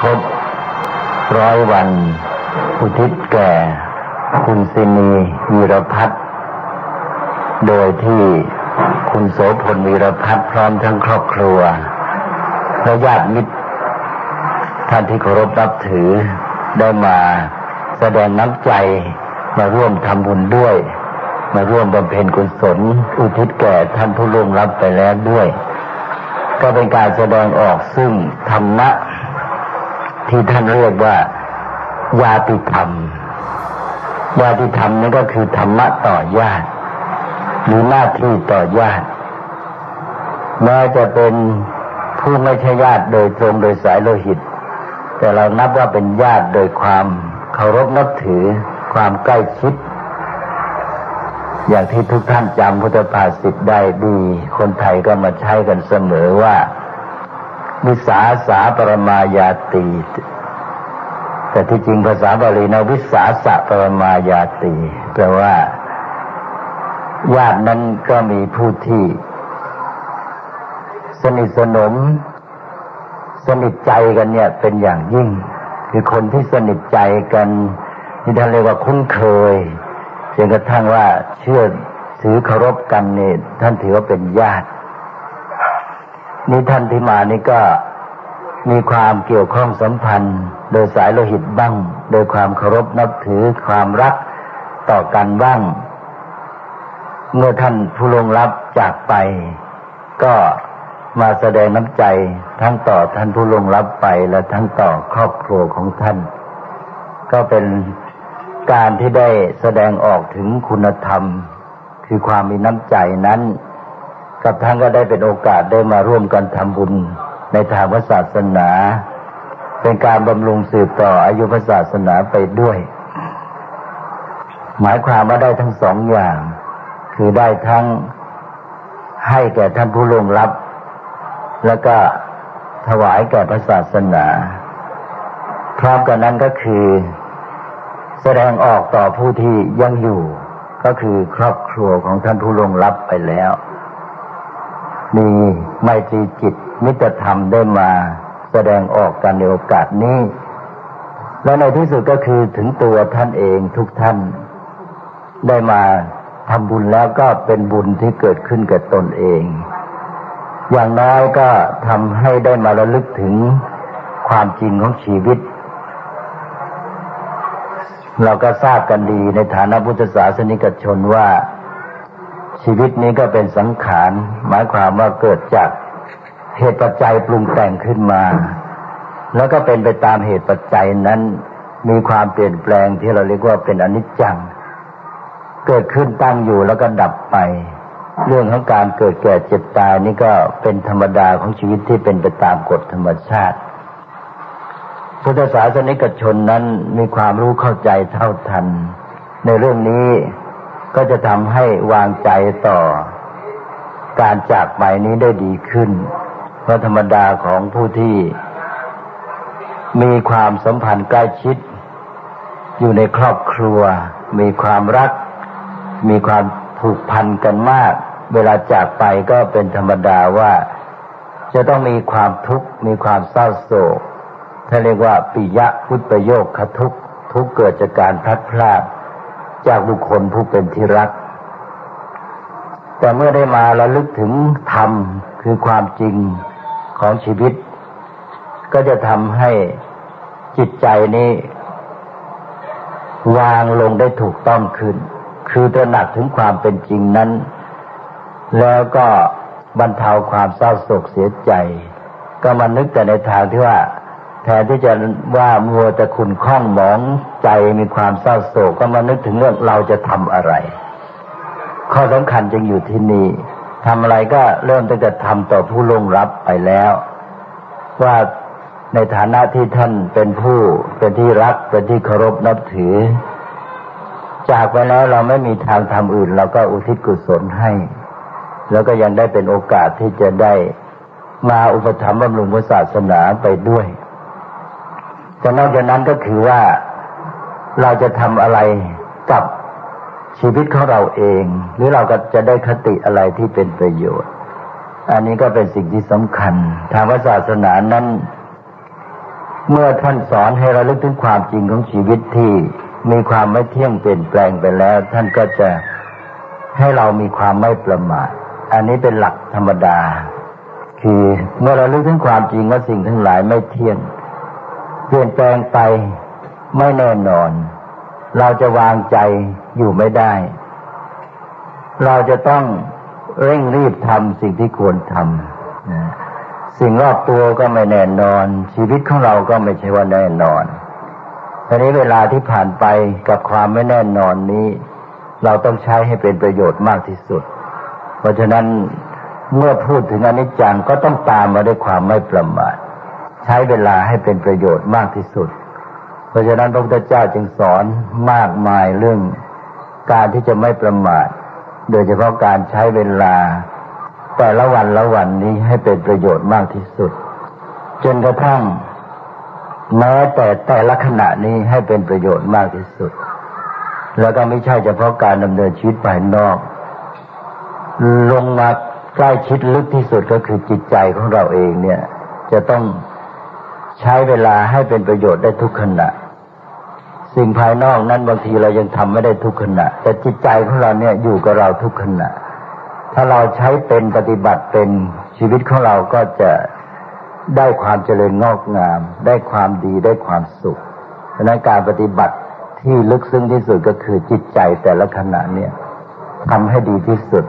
ครบร้อยวัน อุทิศแก่ คุณสินีวีรพัฒน์โดยที่คุณโสพลวีรพัฒน์พร้อมทั้งครอบครัวและญาติมิตร ท่านที่เคารพนับถือได้มาแสดงน้ำใจมาร่วมทำบุญด้วย มาร่วมบำเพ็ญกุศล อุทิศแก่ท่านผู้ล่วงลับไปแล้วด้วย ก็เป็นการแสดงออกซึ่งธรรมะ ที่ท่านเรียกว่ายาติธรรมยาติธรรมนี่นก็คือธรรมะต่อญาติหรือหน้าที่ต่อญาติแม้จะเป็นผู้ไม่ใช่ญาติโดยตรงโดยสายโลหิต แต่เรานับว่าเป็นญาติโดยความเคารพนับถือความใกล้ชิด อย่างที่ทุกท่านจำพุทธภาษิตได้ดี คนไทยก็มาใช้กันเสมอว่า วิสาสาปรมายาตีแต่ที่จริงภาษาบาลีนะวิสาสะปรมายาตีแปลว่าญาตินั้นก็มีผู้ที่ สนิทสนม สนิทใจกันเนี่ย เป็นอย่างยิ่ง คือคนที่สนิทใจกันที่ท่านเรียกว่าคุ้นเคยจนกระทั่งว่าเชื่อถือเคารพกันเนี่ยท่านถือว่าเป็นญาติ นี่ท่านที่มานี่ก็มีความเกี่ยวข้องสัมพันธ์ โดยสายโลหิตบ้าง โดยความเคารพนับถือความรักต่อกันบ้าง เมื่อท่านผู้ลงลับจากไป ก็มาแสดงน้ำใจทั้งต่อท่านผู้ลงลับไปและทั้งต่อครอบครัวของท่าน ก็เป็นการที่ได้แสดงออกถึงคุณธรรม คือความมีน้ำใจนั้น กับทานก็ได้เป็นโอกาสได้มาร่วมกันทำบุญในทางพระศาสนา เป็นการบำรุงสืบต่ออายุพระศาสนาไปด้วย หมายความว่าได้ทั้งสองอย่าง คือได้ทั้งให้แก่ท่านผู้ล่วงลับ แล้วก็ถวายแก่พระศาสนาพร้อมกันนั้นก็คือ แสดงออกต่อผู้ที่ยังอยู่ ก็คือครอบครัวของท่านผู้ล่วงลับไปแล้ว มีไมตรีจิตมิตรธรรมได้มาแสดงออกกันในโอกาสนี้ และในที่สุดก็คือถึงตัวท่านเองทุกท่าน ได้มาทำบุญแล้วก็เป็นบุญที่เกิดขึ้นกับตนเอง อย่างน้อยก็ทำให้ได้มาระลึกถึงความจริงของชีวิต เราก็ทราบกันดีในฐานะพุทธศาสนิกชนว่า ชีวิตนี้ก็เป็นสังขาร หมายความว่าเกิดจากเหตุปัจจัยปรุงแต่งขึ้นมา แล้วก็เป็นไปตามเหตุปัจจัยนั้นมีความเปลี่ยนแปลงที่เราเรียกว่าเป็นอนิจจัง เกิดขึ้นตั้งอยู่แล้วก็ดับไป เรื่องของการเกิดแก่เจ็บตายนี่ก็เป็นธรรมดาของชีวิตที่เป็นไปตามกฎธรรมชาติ พุทธศาสนิกชนนั้นมีความรู้เข้าใจเท่าทัน ในเรื่องนี้ ก็จะทำให้วางใจต่อ การจากไปนี้ได้ดีขึ้น เพราะธรรมดาของผู้ที่ มีความสัมพันธ์ใกล้ชิด อยู่ในครอบครัว มีความรัก มีความผูกพันกันมาก เวลาจากไปก็เป็นธรรมดาว่า จะต้องมีความทุกข์ มีความเศร้าโศกถ้าเรียกว่าปิยะพุทธโยคคทุกทุกเกิดจากการพลัดพราก จากบุคคลผู้เป็นที่รัก แต่เมื่อได้มาระลึกถึงธรรมคือความจริงของชีวิต ก็จะทำให้จิตใจนี้ วางลงได้ถูกต้องขึ้น คือตระหนักถึงความเป็นจริงนั้น แล้วก็บรรเทาความเศร้าโศกเสียใจ ก็มานึกแต่ในทางที่ว่า แทนที่จะว่ามัวแต่ขุนข้องหมองใจมีความเศร้าโศกก็มานึกถึงเรื่องเราจะทำอะไร ข้อสำคัญจึงอยู่ที่นี่ทำอะไรก็เริ่มตั้งแต่ทำต่อผู้ลงรับไปแล้ว ว่าในฐานะที่ท่านเป็นผู้เป็นที่รักเป็นที่เคารพนับถือ จากไปแล้วเราไม่มีทางทำอื่น เราก็อุทิศกุศลให้ แล้วก็ยังได้เป็นโอกาสที่จะได้มาอุปถัมภ์บำรุงพระศาสนาไปด้วย แต่นอกจากนั้นก็คือว่าเราจะทำอะไรกับชีวิตของเราเอง หรือเราก็จะได้คติอะไรที่เป็นประโยชน์ อันนี้ก็เป็นสิ่งที่สำคัญ ทางศาสนานั้น เมื่อท่านสอนให้เราลึกถึงความจริงของชีวิตที่มีความไม่เที่ยงเปลี่ยนแปลงไปแล้ว ท่านก็จะให้เรามีความไม่ประมาท อันนี้เป็นหลักธรรมดา คือเมื่อเราลึกถึงความจริงว่าสิ่งทั้งหลายไม่เที่ยง เปลี่ยนแปลงไปไม่แน่นอน เราจะวางใจอยู่ไม่ได้ เราจะต้องเร่งรีบทำสิ่งที่ควรทำสิ่งรอบตัวก็ไม่แน่นอน ชีวิตของเราก็ไม่ใช่ว่าแน่นอนทีนี้เวลาที่ผ่านไปกับความไม่แน่นอนนี้ เราต้องใช้ให้เป็นประโยชน์มากที่สุด เพราะฉะนั้นเมื่อพูดถึงอนิจจังก็ต้องตามมาด้วยความไม่ประมาท ช้เวลาให้เป็นประโยชน์มากที่สุด เพราะฉะนั้นพระพุทธเจ้าจึงสอนมากมายเรื่องการที่จะไม่ประมาท โดยเฉพาะการใช้เวลา แต่ละวันละวันนี้ให้เป็นประโยชน์มากที่สุด จนกระทั่งแม้แต่แต่ละขณะนี้ให้เป็นประโยชน์มากที่สุด แล้วก็ไม่ใช่เฉพาะการดำเนินชีวิตภายนอก ลงมาใกล้ชิดลึกที่สุดก็คือจิตใจของเราเองเนี่ย จะต้อง ใช้เวลาให้เป็นประโยชน์ได้ทุกขณะ สิ่งภายนอกนั้นบางทีเรายังทำไม่ได้ทุกขณะ แต่จิตใจของเราเนี่ยอยู่กับเราทุกขณะ ถ้าเราใช้เป็นปฏิบัติเป็นชีวิตของเราก็จะได้ความเจริญงอกงาม ได้ความดีได้ความสุขดังนั้นการปฏิบัติที่ลึกซึ้งที่สุดก็คือจิตใจแต่ละขณะเนี่ยทำให้ดีที่สุด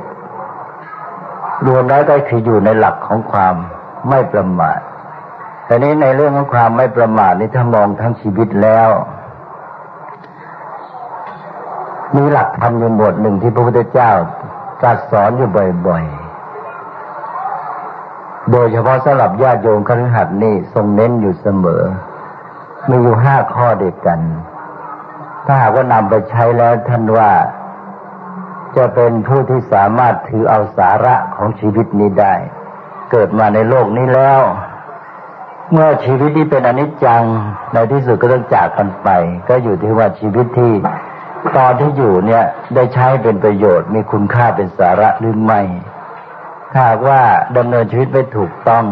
รวมแล้วก็คืออยู่ในหลักของความไม่ประมาท แต่นี้ในเรื่องของความไม่ประมาทนี่ถ้ามองทั้งชีวิตแล้ว มีหลักธรรมอยู่บทหนึ่งที่พระพุทธเจ้าตรัสสอนอยู่บ่อยๆ โดยเฉพาะสำหรับญาติโยมคฤหัสถ์นี่ทรงเน้นอยู่เสมอ มีอยู่ห้าข้อเด็กกัน ถ้าหากว่านำไปใช้แล้วท่านว่าจะเป็นผู้ที่สามารถถือเอาสาระของชีวิตนี้ได้ เกิดมาในโลกนี้แล้ว เมื่อชีวิตที่เป็นอนิจจังในที่สุดก็ต้องจากกันไป ก็อยู่ที่ว่าชีวิตที่ตอนที่อยู่เนี่ยได้ใช้เป็นประโยชน์ มีคุณค่าเป็นสาระหรือไม่ถ้าว่าดำเนินชีวิตไม่ถูกต้อง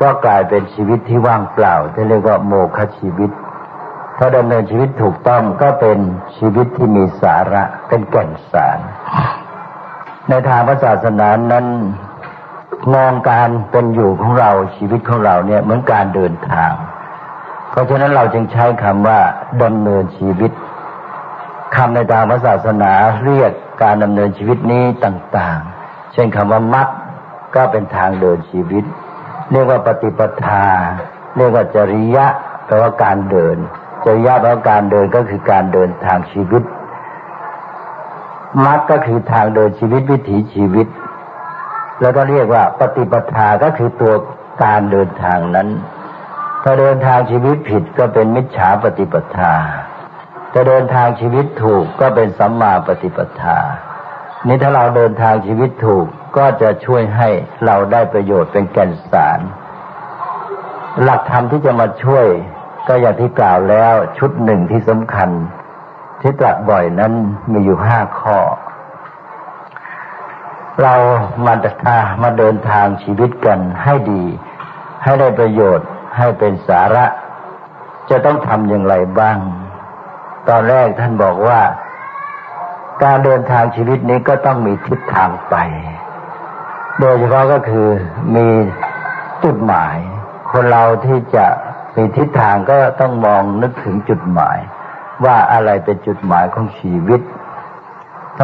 ก็กลายเป็นชีวิตที่ว่างเปล่าที่เรียกว่าโมฆะชีวิต ถ้าดำเนินชีวิตถูกต้องก็เป็นชีวิตที่มีสาระเป็นแก่นสาร ในทางพระศาสนานั้น มองการเป็นอยู่ของเราชีวิตของเราเนี่ยเหมือนการเดินทาง เพราะฉะนั้นเราจึงใช้คำว่าดำเนินชีวิตคำในทางศาสนาเรียกการดำเนินชีวิตนี้ต่างๆ เช่นคำว่ามัดก็เป็นทางเดินชีวิต เรียกว่าปฏิปทา เรียกว่าจริยะแปลว่าการเดิน จริยะแปลว่าการเดินก็คือการเดินทางชีวิตมัดก็คือทางเดินชีวิตวิถีชีวิต แล้วก็เรียกว่าปฏิปทาก็คือตัวการเดินทางนั้น ถ้าเดินทางชีวิตผิดก็เป็นมิจฉาปฏิปทาจะเดินทางชีวิตถูกก็เป็นสัมมาปฏิปทา นี่ถ้าเราเดินทางชีวิตถูกก็จะช่วยให้เราได้ประโยชน์เป็นแก่นสาร หลักธรรมที่จะมาช่วยก็อย่างที่กล่าวแล้วชุดหนึ่งที่สำคัญ ที่ตรัสบ่อยนั้นมีอยู่ห้าข้อ เรามาทามาเดินทางชีวิตกันให้ดี ให้ได้ประโยชน์ให้เป็นสาระ จะต้องทำอย่างไรบ้าง ตอนแรกท่านบอกว่า การเดินทางชีวิตนี้ก็ต้องมีทิศทางไป โดยเฉพาะก็คือมีจุดหมาย คนเราที่จะมีทิศทางก็ต้องมองนึกถึงจุดหมาย ว่าอะไรเป็นจุดหมายของชีวิต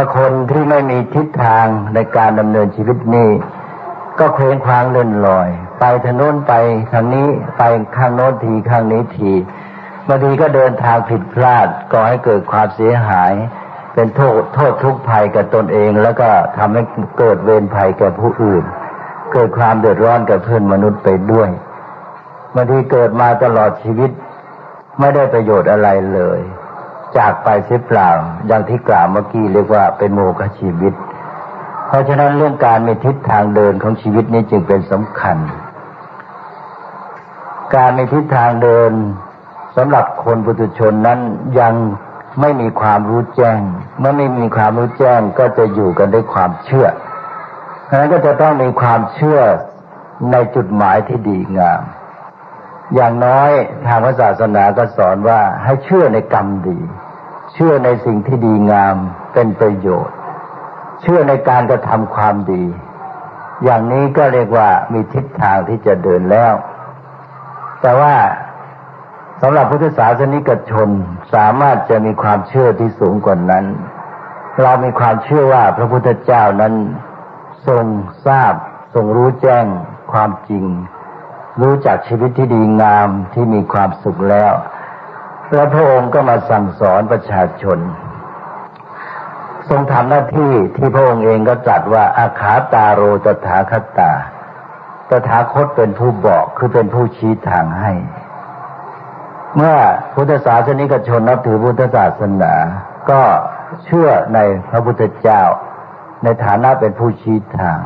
ถ้าคนที่ไม่มีทิศทางในการดำเนินชีวิตนี้ ก็เคว้งคว้างเลื่อนลอย ไปทางโน้นไปทางนี้ไปข้างโน้นทีข้างนี้ทีบางทีก็เดินทางผิดพลาดก่อให้เกิดความเสียหาย เป็นโทษโทษทุกภัยกับตนเอง แล้วก็ทำให้เกิดเวรภัยแก่ผู้อื่น เกิดความเดือดร้อนกับเพื่อนมนุษย์ไปด้วยบางทีเกิดมาตลอดชีวิต ไม่ได้ประโยชน์อะไรเลย จากไปเสียเปล่าอย่างที่กล่าวเมื่อกี้เรียกว่าเป็นโมฆะชีวิต เพราะฉะนั้นเรื่องการมีทิศทางเดินของชีวิตนี้จึงเป็นสำคัญ การมีทิศทางเดินสำหรับคนปุถุชนนั้นยังไม่มีความรู้แจ้ง เมื่อไม่มีความรู้แจ้งก็จะอยู่กันด้วยความเชื่อฉะนั้นก็จะต้องมีความเชื่อในจุดหมายที่ดีงาม อย่างน้อยทางพระศาสนาก็สอนว่าให้เชื่อในกรรมดี เชื่อในสิ่งที่ดีงามเป็นประโยชน์ เชื่อในการกระทำความดี อย่างนี้ก็เรียกว่ามีทิศทางที่จะเดินแล้ว แต่ว่าสำหรับพุทธศาสนิกชนสามารถจะมีความเชื่อที่สูงกว่านั้น เรามีความเชื่อว่าพระพุทธเจ้านั้นทรงทราบ ทรงรู้แจ้งความจริง รู้จักชีวิตที่ดีงามที่มีความสุขแล้ว แล้วพระองค์ก็มาสั่งสอนประชาชน ทรงทำหน้าที่ที่พระองค์เองก็ตรัสว่าอาขาตาโรตถาคตาตถาคตเป็นผู้บอกคือเป็นผู้ชี้ทางให้ เมื่อพุทธศาสนิกชนนับถือพุทธศาสนา ก็เชื่อในพระพุทธเจ้า ในฐานะเป็นผู้ชี้ทาง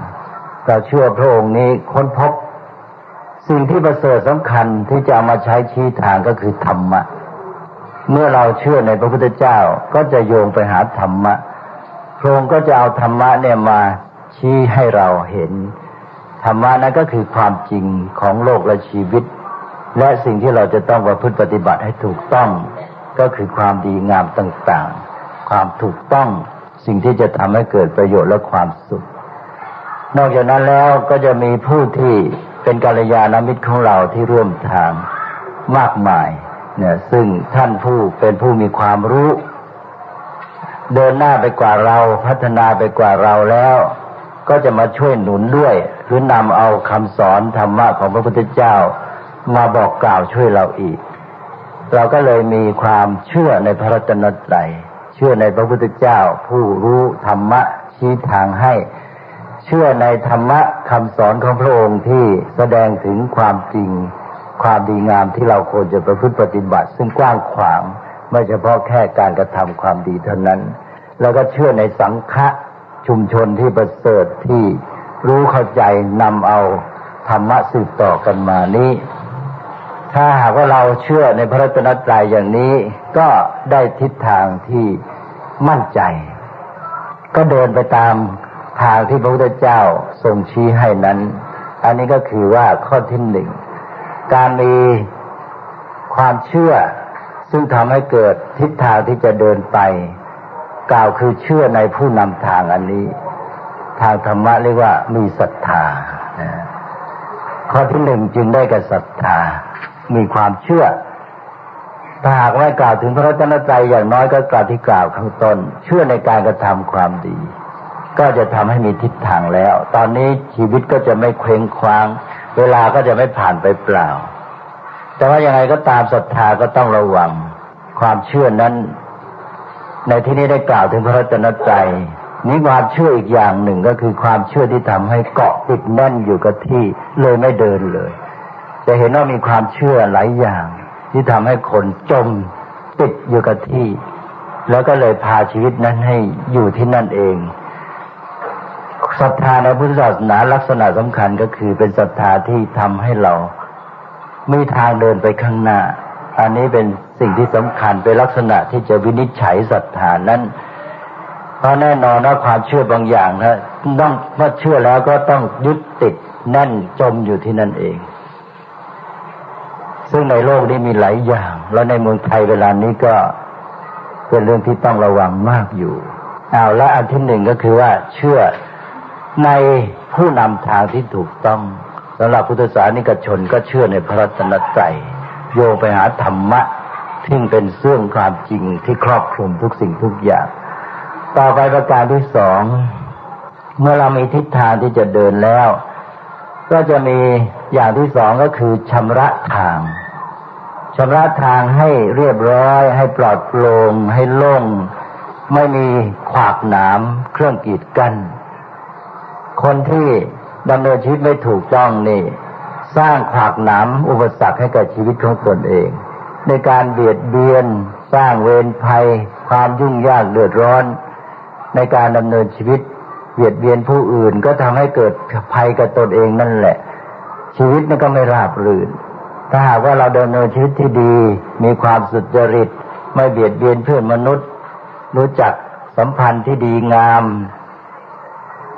เราเชื่อพระองค์นี้ค้นพบ สิ่งที่ประเสริฐสำคัญที่จะเอามาใช้ชี้ทางก็คือธรรมะ เมื่อเราเชื่อในพระพุทธเจ้าก็จะโยงไปหาธรรมะพระองค์ก็จะเอาธรรมะเนี่ยมาชี้ให้เราเห็น ธรรมะนั้นก็คือความจริงของโลกและชีวิต และสิ่งที่เราจะต้องประพฤติปฏิบัติให้ถูกต้อง ก็คือความดีงามต่างๆ ความถูกต้องสิ่งที่จะทำให้เกิดประโยชน์และความสุข นอกจากนั้นแล้วก็จะมีผู้ที่ เป็นกัลยาณมิตรของเราที่ร่วมทางมากมายเนี่ยซึ่งท่านผู้เป็นผู้มีความรู้ เดินหน้าไปกว่าเราพัฒนาไปกว่าเราแล้ว ก็จะมาช่วยหนุนด้วย หรือนำเอาคำสอนธรรมะของพระพุทธเจ้า มาบอกกล่าวช่วยเราอีก เราก็เลยมีความเชื่อในพระรัตนตรัยเชื่อในพระพุทธเจ้า ผู้รู้ธรรมะชี้ทางให้ เชื่อในธรรมะ คำสอนของพระองค์ที่แสดงถึงความจริง ความดีงามที่เราควรจะประพฤติปฏิบัติ ซึ่งกว้างขวาง ไม่เฉพาะแค่การกระทำความดีเท่านั้น แล้วก็เชื่อในสังฆะชุมชนที่ประเสริฐที่รู้เข้าใจนำเอาธรรมะสืบต่อกันมานี้ ถ้าหากว่าเราเชื่อในพระรัตนตรัยอย่างนี้ก็ได้ทิศทางที่มั่นใจ ก็เดินไปตาม ทางที่พระพุทธเจ้าทรงชี้ให้นั้น อันนี้ก็คือว่าข้อที่หนึ่งการมีความเชื่อ ซึ่งทำให้เกิดทิศทางที่จะเดินไป กล่าวคือเชื่อในผู้นำทางอันนี้ ทางธรรมะเรียกว่ามีศรัทธาข้อที่หนึ่งจึงได้กับศรัทธา มีความเชื่อถ้าหากไม่กล่าวถึงพระรัตนตรัยอย่างน้อยก็กล่าวที่กล่าวข้างต้น เชื่อในการกระทำความดี ก็จะทำให้มีทิศทางแล้ว ตอนนี้ชีวิตก็จะไม่เคว้งคว้าง เวลาก็จะไม่ผ่านไปเปล่า แต่ว่ายังไงก็ตามศรัทธาก็ต้องระวัง ความเชื่อนั้น ในที่นี้ได้กล่าวถึงพระรัตนตรัยนี้ความเชื่ออีกอย่างหนึ่งก็คือความเชื่อที่ทำให้เกาะติดแน่นอยู่กับที่เลยไม่เดินเลย จะเห็นว่ามีความเชื่อหลายอย่าง ที่ทำให้คนจมติดอยู่กับที่ แล้วก็เลยพาชีวิตนั้นให้อยู่ที่นั่นเอง ศรัทธาในพุทธศาสนาลักษณะสำคัญก็คือเป็นศรัทธาที่ทำให้เรามีทางเดินไปข้างหน้า อันนี้เป็นสิ่งที่สำคัญเป็นลักษณะที่จะวินิจฉัยศรัทธานั้น เพราะแน่นอนว่าความเชื่อบางอย่างนะต้องเมื่อเชื่อแล้วก็ต้องยึดติดแน่นจมอยู่ที่นั่นเอง ซึ่งในโลกนี้มีหลายอย่าง แล้วในเมืองไทยเวลานี้ก็เป็นเรื่องที่ต้องระวังมากอยู่ เอาและอันที่หนึ่งก็คือว่าเชื่อ ในผู้นำทางที่ถูกต้องสำหรับพุทธศาสนิกชนก็เชื่อในพระรัตนตรัยโยงไปหาธรรมะที่เป็นเสื่องความจริงที่ครอบคลุมทุกสิ่งทุกอย่าง ต่อไปประการที่สอง เมื่อเรามีทิศทางที่จะเดินแล้ว ก็จะมีอย่างที่สองก็คือชำระทางชำระทางให้เรียบร้อย ให้ปลอดโปร่งให้โล่งไม่มีขวากหนามเครื่องกีดกั้น คนที่ดำเนินชีวิตไม่ถูกต้องนี่ สร้างขวากหนามอุปสรรคให้กับชีวิตของตนเอง ในการเบียดเบียน สร้างเวรภัย ความยุ่งยากเดือดร้อน ในการดำเนินชีวิตเบียดเบียนผู้อื่นก็ทำให้เกิดภัยกับตนเองนั่นแหละ ชีวิตมันก็ไม่ราบรื่น ถ้าหากว่าเราดำเนินชีวิตที่ดี มีความสุจริต ไม่เบียดเบียนเพื่อนมนุษย์ รู้จักสัมพันธ์ที่ดีงาม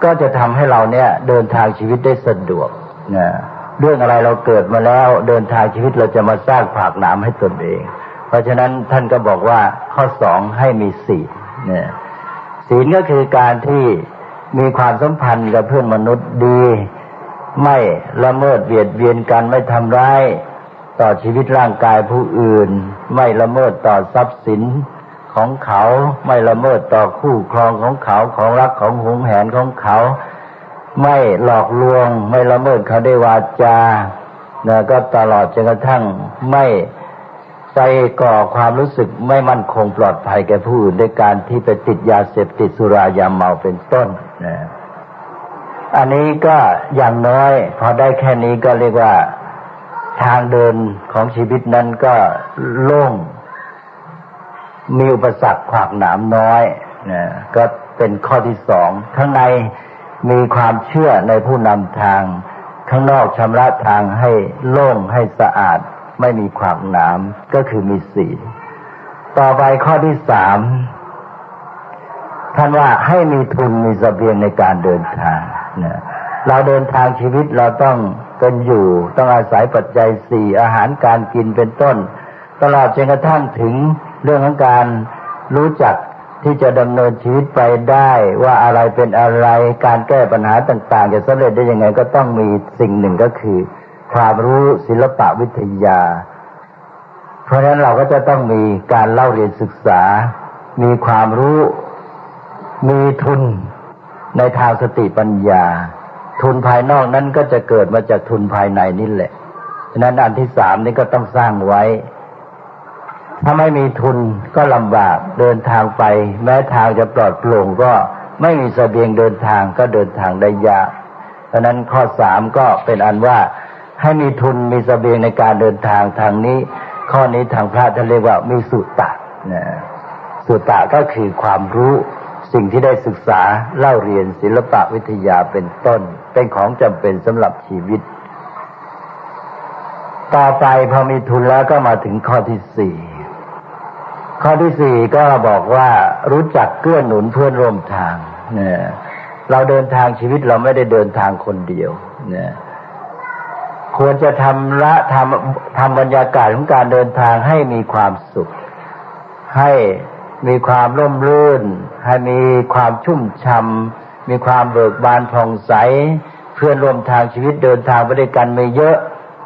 ก็จะทำให้เราเนี่ย เดินทางชีวิตได้สะดวกนะเรื่องอะไรเราเกิดมาแล้วเดินทางชีวิตเราจะมาสร้างผากหนามให้ตนเอง เพราะฉะนั้นท่านก็บอกว่าข้อสองให้มีศีลเนี่ยศีลก็คือการที่มีความสัมพันธ์กับเพื่อนมนุษย์ดี ไม่ละเมิดเบียดเบียนกันไม่ทำร้ายต่อชีวิตร่างกายผู้อื่น ไม่ละเมิดต่อทรัพย์สิน ของเขาไม่ละเมิดต่อคู่ครองของเขาของรักของหวงแหนของเขา ไม่หลอกลวง ไม่ละเมิดเขาได้วาจาเนะก็ตลอดจนกระทั่งไม่ไปก่อความรู้สึกไม่มั่นคงปลอดภัยแก่ผู้อื่นด้วยการที่ไปติดยาเสพติดสุรายาเมาเป็นต้นนะอันนี้ก็อย่างน้อย พอได้แค่นี้ก็เรียกว่าทางเดินของชีวิตนั้นก็โล่ง มีอุปสรรคขวากหนามน้อยนะก็เป็นข้อที่สองข้างในมีความเชื่อในผู้นำทาง ข้างนอกชำระทางให้โล่งให้สะอาด ไม่มีขวากหนามก็คือมีศีต่อไปข้อที่สามท่านว่าให้มีทุนมีสเสบียงในการเดินทางนะเราเดินทางชีวิตเราต้องเป็นอยู่ ต้องอาศัยปัจจัยสี่อาหารการกินเป็นต้น ตลอดจนกระทั่งถึง เรื่องของการรู้จักที่จะดำเนินชีวิตไปได้ว่าอะไรเป็นอะไรการแก้ปัญหาต่างๆ จะสำเร็จได้ยังไงก็ต้องมีสิ่งหนึ่งก็คือ ความรู้ศิลปะวิทยา เพราะฉะนั้นเราก็จะต้องมีการเล่าเรียนศึกษา มีความรู้มีทุนในทางสติปัญญา ทุนภายนอกนั้นก็จะเกิดมาจากทุนภายในนี่แหละฉะนั้นอันที่สามนี่ก็ต้องสร้างไว้ ถ้าไม่มีทุนก็ลำบากเดินทางไป แม้ทางจะปลอดโปร่งก็ไม่มีสเสบียงเดินทางก็เดินทางได้ยากเพราะนั้นข้อสามก็เป็นอันว่าให้มีทุนมีสเสบียงในการเดินทางทางนี้ ข้อนี้ทางพระท่านเรียกว่ามีสุตตะนะสุตตะก็คือความรู้สิ่งที่ได้ศึกษาเล่าเรียนศิลปะวิทยาเป็นต้น เป็นของจำเป็นสำหรับชีวิต ต่อไปพอมีทุนแล้วก็มาถึงข้อที่สี่ ข้อที่สี่ก็บอกว่ารู้จักเกื้อหนุนเพื่อนร่วมทางเนี่ยเราเดินทางชีวิตเราไม่ได้เดินทางคนเดียวเนี่ยควรจะทำละทำทำบรรยากาศของการเดินทางให้มีความสุข ให้มีความร่มรื่น ให้มีความชุ่มช่ำมีความเบิกบานผ่องใส เพื่อนร่วมทางชีวิตเดินทางไปด้วยกันไม่เยอะ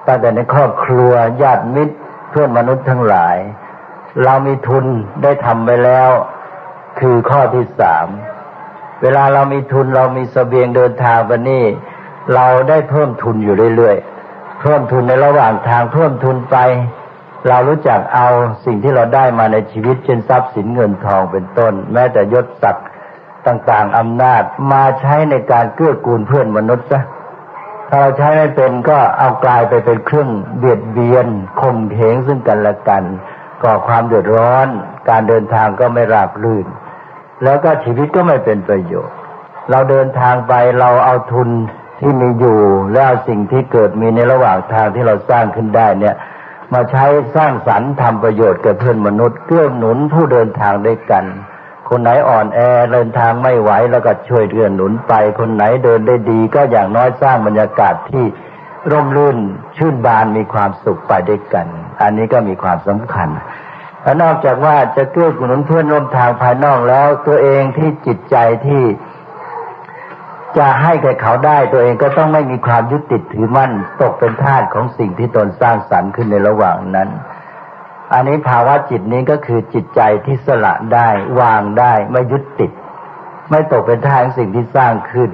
ตั้งแต่ในครอบครัวญาติมิตรเพื่อนมนุษย์ทั้งหลาย เรามีทุนได้ทำไปแล้ว คือข้อที่สามเวลาเรามีทุนเรามีสเสบียงเดินทางไปนี่เราได้เพิ่มทุนอยู่เรื่อยๆเพิ่มทุนในระหว่างทางเพิ่มทุนไป เรารู้จักเอาสิ่งที่เราได้มาในชีวิตเช่นทรัพย์สินเงินทองเป็นต้น แม้แต่ยศศักดิ์ต่างๆอำนาจมาใช้ในการเกื้อกูลเพื่อนมนุษย์ซะถ้าเราใช้ไม่เป็นก็เอากลายไปเป็นเครื่องเบียดเบียนข่มเหงซึ่งกันและกัน ก่อความเดือดร้อน การเดินทางก็ไม่ราบรื่น แล้วก็ชีวิตก็ไม่เป็นประโยชน์ เราเดินทางไปเราเอาทุนที่มีอยู่แล้วเอาสิ่งที่เกิดมีในระหว่างทางที่เราสร้างขึ้นได้เนี่ย มาใช้สร้างสรรค์ทำประโยชน์กับเพื่อนมนุษย์เกื้อหนุนผู้เดินทางด้วยกัน คนไหนอ่อนแอเดินทางไม่ไหวแล้วก็ช่วยเกื้อหนุนไป คนไหนเดินได้ดี ก็อย่างน้อยสร้างบรรยากาศที่ ร่มรื่นชื่นบานมีความสุขไปด้วยกัน อันนี้ก็มีความสำคัญและนอกจากว่าจะเกื้อหนุนเพื่อนร่วมทางภายนอกแล้ว ตัวเองที่จิตใจที่ จะให้แก่เขาได้ตัวเองก็ต้องไม่มีความยึดติดถือมั่นตกเป็นทาสของสิ่งที่ตนสร้างสรรค์ขึ้นในระหว่างนั้น อันนี้ภาวะจิตนี้ก็คือจิตใจที่สละได้ วางได้ ไม่ยึดติด ไม่ตกเป็นทาสของสิ่งที่สร้างขึ้น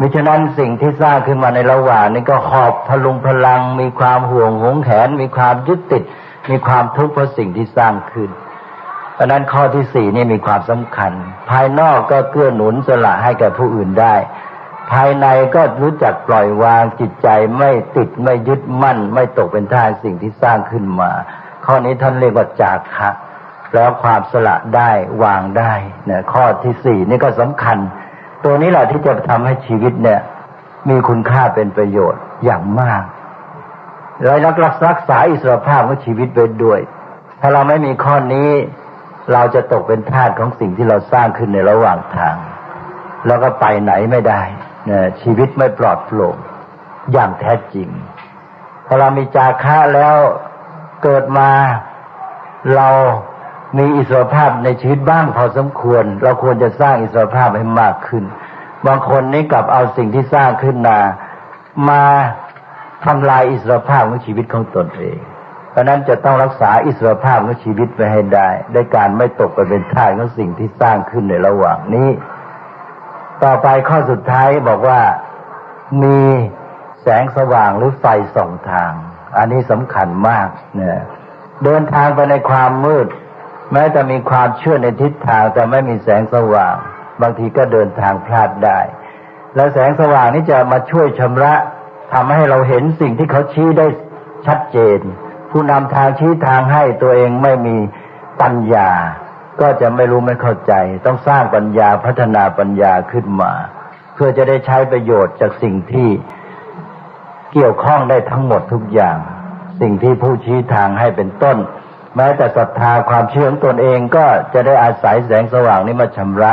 มิฉะนั้นสิ่งที่สร้างขึ้นมาในระหว่างนี้ก็หอบพลุงพลัง มีความห่วงหงแขน มีความยึดติด มีความทุกข์เพราะสิ่งที่สร้างขึ้นเพราะนั้นข้อที่สี่นี่มีความสำคัญ ภายนอกก็เกื้อหนุนสละให้แก่ผู้อื่นได้ ภายในก็รู้จักปล่อยวางจิตใจไม่ติดไม่ยึดมั่น ไม่ตกเป็นท่าสิ่งที่สร้างขึ้นมา ข้อนี้ท่านเรียกว่าจากคะแล้วความสละได้วางได้เนี่ยข้อที่สี่นี่ก็สำคัญ ตัวนี้แหละที่จะทำให้ชีวิตเนี่ย มีคุณค่าเป็นประโยชน์อย่างมากเรารักรักษาอิสรภาพของชีวิตไปด้วย ถ้าเราไม่มีข้อนี้ เราจะตกเป็นทาสของสิ่งที่เราสร้างขึ้นในระหว่างทาง แล้วก็ไปไหนไม่ได้ชีวิตไม่ปลอดโปร่งอย่างแท้จริงพอเรามีจาคะแล้วเกิดมาเรา มีอิสรภาพในชีวิตบ้างพอสมควร เราควรจะสร้างอิสรภาพให้มากขึ้น บางคนนี่กลับเอาสิ่งที่สร้างขึ้นมามาทำลายอิสรภาพของชีวิตของตนเอง เพราะนั้นจะต้องรักษาอิสรภาพของชีวิตไว้ให้ได้ด้วยการไม่ตกไปเป็นทาสของสิ่งที่สร้างขึ้นในระหว่างนี้ ต่อไปข้อสุดท้ายบอกว่ามีแสงสว่างหรือไฟส่องทาง อันนี้สำคัญมากเนี่ยเดินทางไปในความมืด แม้จะมีความเชื่อในทิศทางแต่ไม่มีแสงสว่าง บางทีก็เดินทางพลาดได้ แล้วแสงสว่างนี้จะมาช่วยชำระทำให้เราเห็นสิ่งที่เขาชี้ได้ชัดเจน ผู้นำทางชี้ทางให้ตัวเองไม่มีปัญญา ก็จะไม่รู้ไม่เข้าใจ ต้องสร้างปัญญาพัฒนาปัญญาขึ้นมา เพื่อจะได้ใช้ประโยชน์จากสิ่งที่เกี่ยวข้องได้ทั้งหมดทุกอย่าง สิ่งที่ผู้ชี้ทางให้เป็นต้น แม้แต่ศรัทธาความเชื่อของตนเองก็จะได้อาศัยแสงสว่างนี้มาชำระ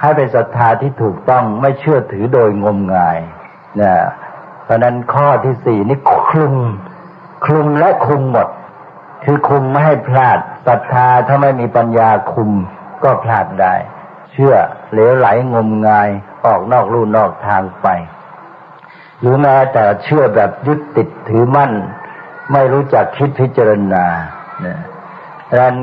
ให้เป็นศรัทธาที่ถูกต้องไม่เชื่อถือโดยงมงายนะเพราะนั้นข้อที่สี่นี่คลุมคลุมและคุมหมด คือคุมไม่ให้พลาดศรัทธาถ้าไม่มีปัญญาคุมก็พลาดได้ เชื่อเหลวไหลงมงายออกนอกลู่นอกทางไป หรือแม้แต่เชื่อแบบยึดติดถือมั่น ไม่รู้จักคิดพิจารณา นี่ยดังนั้น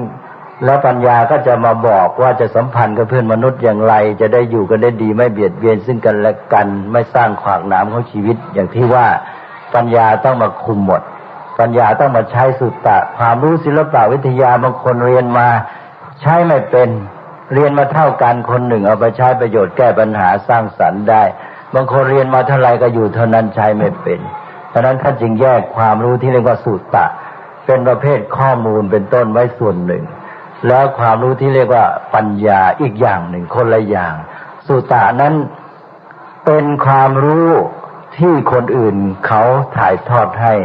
แล้วปัญญาก็จะมาบอกว่าจะสัมพันธ์กับเพื่อนมนุษย์อย่างไร จะได้อยู่กันได้ดีไม่เบียดเบียนซึ่งกันและกันไม่สร้างขวากหนามของชีวิต อย่างที่ว่าปัญญาต้องมาคุมหมด ปัญญาต้องมาใช้สุตตะ ความรู้ศิลปะวิทยาบางคนเรียนมาใช้ไม่เป็นเรียนมาเท่ากันคนหนึ่งเอาไปใช้ประโยชน์แก้ปัญหาสร้างสรรค์ได้ บางคนเรียนมาเท่าไรก็อยู่เท่านั้นใช้ไม่เป็นฉะนั้นท่านจึงแยกความรู้ที่เรียกว่าสุตตะ เป็นประเภทข้อมูลเป็นต้นไว้ส่วนหนึ่ง แล้วความรู้ที่เรียกว่าปัญญาอีกอย่างหนึ่งคนละอย่าง สุตตะนั้นเป็นความรู้ที่คนอื่นเขาถ่ายทอดให้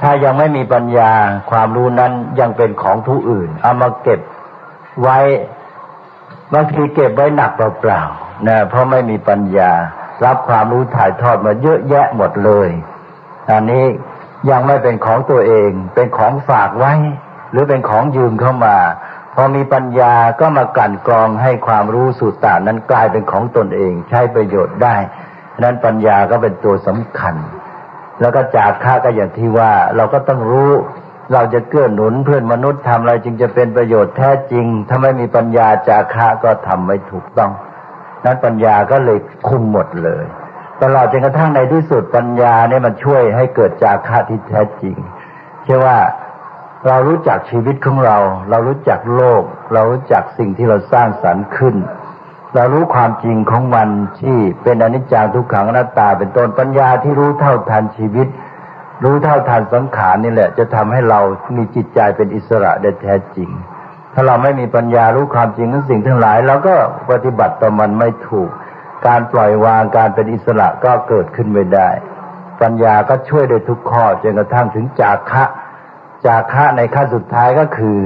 ถ้ายังไม่มีปัญญาความรู้นั้นยังเป็นของผู้อื่น เอามาเก็บไว้บางทีเก็บไว้หนักเปล่าๆนะเพราะไม่มีปัญญา รับความรู้ถ่ายทอดมาเยอะแยะหมดเลยอันนี้ ยังไม่เป็นของตัวเอง เป็นของฝากไว้ หรือเป็นของยืมเข้ามา พอมีปัญญาก็มากลั่นกรองให้ความรู้สุตตานั้นกลายเป็นของตนเอง ใช้ประโยชน์ได้นั้นปัญญาก็เป็นตัวสำคัญ แล้วก็จากค่าก็อย่างที่ว่า เราก็ต้องรู้เราจะเกื้อหนุนเพื่อนมนุษย์ทำอะไรจึงจะเป็นประโยชน์แท้จริง ถ้าไม่มีปัญญาจากค่าก็ทำไม่ถูกต้อง นั้นปัญญาก็เลยคุมหมดเลย ตลอดจนกระทั่งในที่สุดปัญญาเนี่ยมันช่วยให้เกิดจากค่าที่แท้จริงเชื่อว่าเรารู้จักชีวิตของเรา เรารู้จักโลก เรารู้จักสิ่งที่เราสร้างสรรค์ขึ้น เรารู้ความจริงของมันที่เป็นอนิจจังทุกขังอนัตตา เป็นต้นปัญญาที่รู้เท่าทันชีวิต รู้เท่าทันสังขารนี่แหละ จะทำให้เรามีจิตใจเป็นอิสระได้แท้จริง ถ้าเราไม่มีปัญญารู้ความจริงของสิ่งทั้งหลายเราก็ปฏิบัติต่อมันไม่ถูก การปล่อยวางการเป็นอิสระก็เกิดขึ้นไม่ได้ ปัญญาก็ช่วยได้ทุกข้อจนกระทั่งถึงจากคะจากคะในขั้นสุดท้ายก็คือ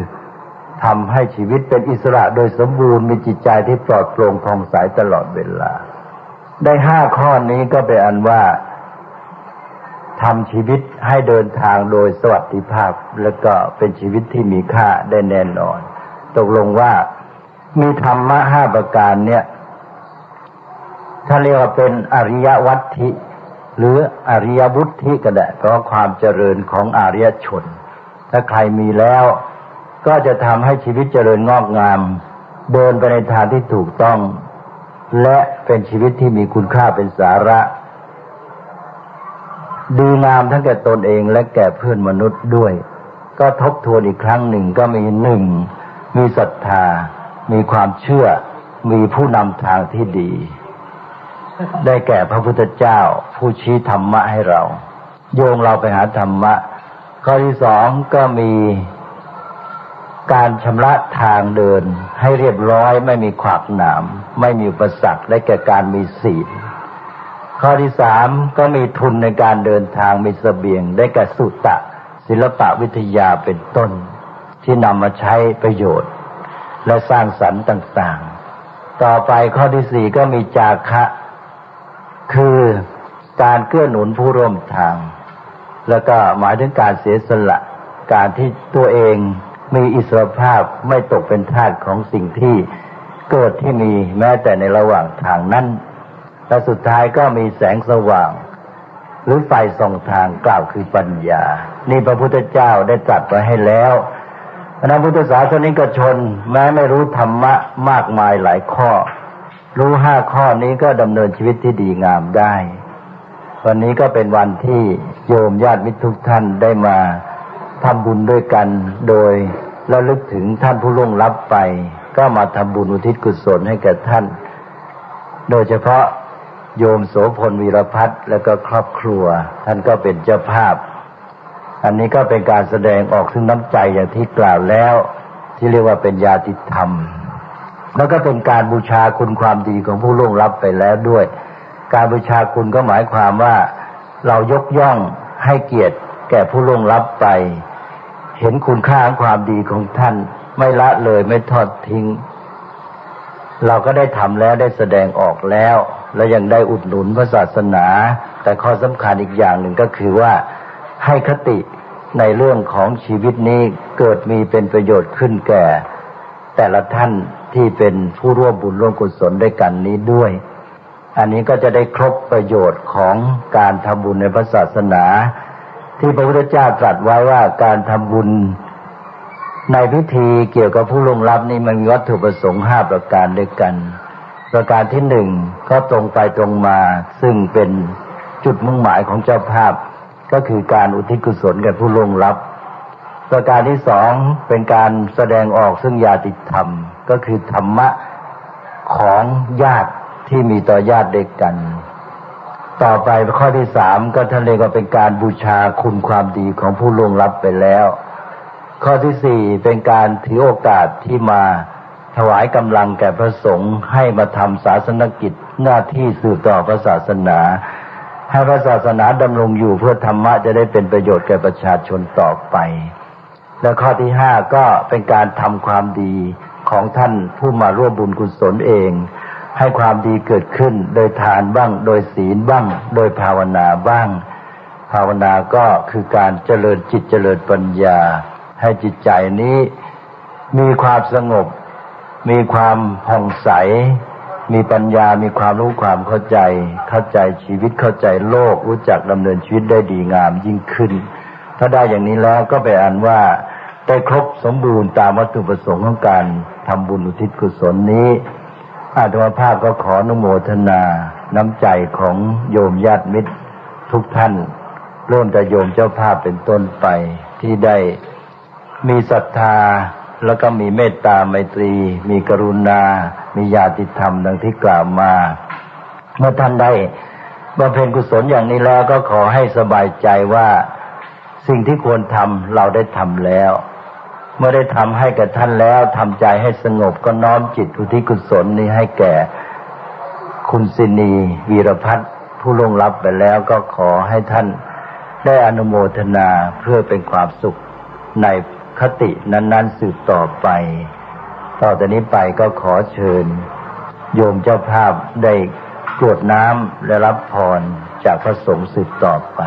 ทำให้ชีวิตเป็นอิสระโดยสมบูรณ์มีจิตใจที่ปลอดโปร่งผ่องใสตลอดเวลา ได้ห้าข้อนี้ก็เป็นอันว่าทำชีวิตให้เดินทางโดยสวัสดิภาพ แล้วก็เป็นชีวิตที่มีค่าได้แน่นอน ตกลงว่ามีธรรมะห้าประการเนี่ย ถ้าเรียกว่าเป็นอริยวัตถิหรืออริยบุตธิก็ได้เพราะความเจริญของอริยชน ถ้าใครมีแล้ว ก็จะทำให้ชีวิตเจริญงอกงาม เดินไปในทางที่ถูกต้อง และเป็นชีวิตที่มีคุณค่าเป็นสาระ ดีงามทั้งแก่ตนเองและแก่เพื่อนมนุษย์ด้วย ก็ทบทวนอีกครั้งหนึ่งก็มีหนึ่ง มีศรัทธา มีความเชื่อ มีผู้นำทางที่ดี ได้แก่พระพุทธเจ้า ผู้ชี้ธรรมะให้เรา โยงเราไปหาธรรมะ ข้อที่สองก็มีการชำระทางเดินให้เรียบร้อยไม่มีขวากหนาม ไม่มีอุปสรรคได้แก่การมีศีลข้อที่สามก็มีทุนในการเดินทางมีเสบียง ได้แก่สุตตะ ศิลปะวิทยาเป็นต้น ที่นำมาใช้ประโยชน์ และสร้างสรรค์ต่าง ๆ ต่อไปข้อที่สี่ก็มีจาคะ คือการเกื้อหนุนผู้ร่วมทาง แล้วก็หมายถึงการเสียสละ การที่ตัวเองมีอิสรภาพไม่ตกเป็นทาสของสิ่งที่เกิดที่มีแม้แต่ในระหว่างทางนั้นและสุดท้ายก็มีแสงสว่าง หรือไฟส่องทางกล่าวคือปัญญา นี่พระพุทธเจ้าได้ตรัสไว้ให้แล้วพระพุทธศาสนิกชน แม้ไม่รู้ธรรมะมากมายหลายข้อ รู้ห้าข้อนี้ก็ดำเนินชีวิตที่ดีงามได้ วันนี้ก็เป็นวันที่โยมญาติมิตรทุกท่านได้มาทำบุญด้วยกัน โดยระลึกถึงท่านผู้ล่วงลับไป ก็มาทำบุญอุทิศกุศลให้แก่ท่าน โดยเฉพาะโยมโสพลวีรพัฒน์และก็ครอบครัว ท่านก็เป็นเจ้าภาพ อันนี้ก็เป็นการแสดงออกซึ่งน้ำใจอย่างที่กล่าวแล้ว ที่เรียกว่าเป็นญาติธรรม แล้วก็เป็นการบูชาคุณความดีของผู้ล่วงลับไปแล้วด้วย การบูชาคุณก็หมายความว่า เรายกย่องให้เกียรติแก่ผู้ล่วงลับไป เห็นคุณค่าของความดีของท่าน ไม่ละเลยไม่ทอดทิ้ง เราก็ได้ทำแล้วได้แสดงออกแล้ว และยังได้อุดหนุนพระศาสนา แต่ข้อสำคัญอีกอย่างหนึ่งก็คือว่าให้คติในเรื่องของชีวิตนี้เกิดมีเป็นประโยชน์ขึ้นแก่ แต่ละท่าน ที่เป็นผู้ร่วมบุญร่วมกุศลด้วยกันนี้ด้วย อันนี้ก็จะได้ครบประโยชน์ของการทำบุญในพระศาสนา ที่พระพุทธเจ้าตรัสไว้ว่าการทำบุญในพิธีเกี่ยวกับผู้ลงรับนี่มันมีวัตถุประสงค์ห้าประการด้วยกัน ประการที่หนึ่งก็ตรงไปตรงมา ซึ่งเป็นจุดมุ่งหมายของเจ้าภาพ ก็คือการอุทิศกุศลแก่ผู้ลงรับ ประการที่สองเป็นการแสดงออกซึ่งญาติธรรม ก็คือธรรมะของญาติที่มีต่อญาติเด็กกัน ต่อไปข้อที่สามก็ท่านเรียกว่าเป็นการบูชาคุณความดีของผู้ล่วงลับไปแล้ว ข้อที่สี่เป็นการถือโอกาสที่มาถวายกำลังแก่พระสงฆ์ให้มาทำศาสนกิจหน้าที่สืบต่อพระศาสนา ให้พระศาสนาดำรงอยู่เพื่อธรรมะจะได้เป็นประโยชน์แก่ประชาชนต่อไป และข้อที่ห้าก็เป็นการทำความดี ของท่านผู้มาร่วมบุญกุศลเอง ให้ความดีเกิดขึ้นโดยทานบ้าง โดยศีลบ้าง โดยภาวนาบ้าง ภาวนาก็คือการเจริญจิตเจริญปัญญา ให้จิตใจนี้มีความสงบ มีความผ่องใส มีปัญญา มีความรู้ความเข้าใจ เข้าใจชีวิตเข้าใจโลก รู้จักดำเนินชีวิตได้ดีงามยิ่งขึ้น ถ้าได้อย่างนี้แล้วก็ไปอ่านว่าได้ครบสมบูรณ์ตามวัตถุประสงค์ของการ ทำบุญอุทิศกุศลนี้ อาตมาภาพก็ขออนุโมทนา น้ำใจของโยมญาติมิตรทุกท่านเริ่มแต่โยมเจ้าภาพเป็นต้นไปที่ได้มีศรัทธาแล้วก็มีเมตตาไมตรี มีกรุณา มีญาติธรรมดังที่กล่าวมา เมื่อท่านได้บำเพ็ญกุศลอย่างนี้แล้วก็ขอให้สบายใจว่าสิ่งที่ควรทำเราได้ทำแล้ว เมื่อได้ทำให้กับท่านแล้วทำใจให้สงบก็น้อมจิตอุทิศกุศลนี้ให้แก่ คุณสินีวีรพัฒน์ผู้ล่วงลับไปแล้วก็ขอให้ท่านได้อนุโมทนาเพื่อเป็นความสุขในคตินั้นๆสืบต่อไป ต่อจากนี้ไปก็ขอเชิญ โยมเจ้าภาพได้กรวดน้ำและรับพรจากพระสงฆ์สืบต่อไป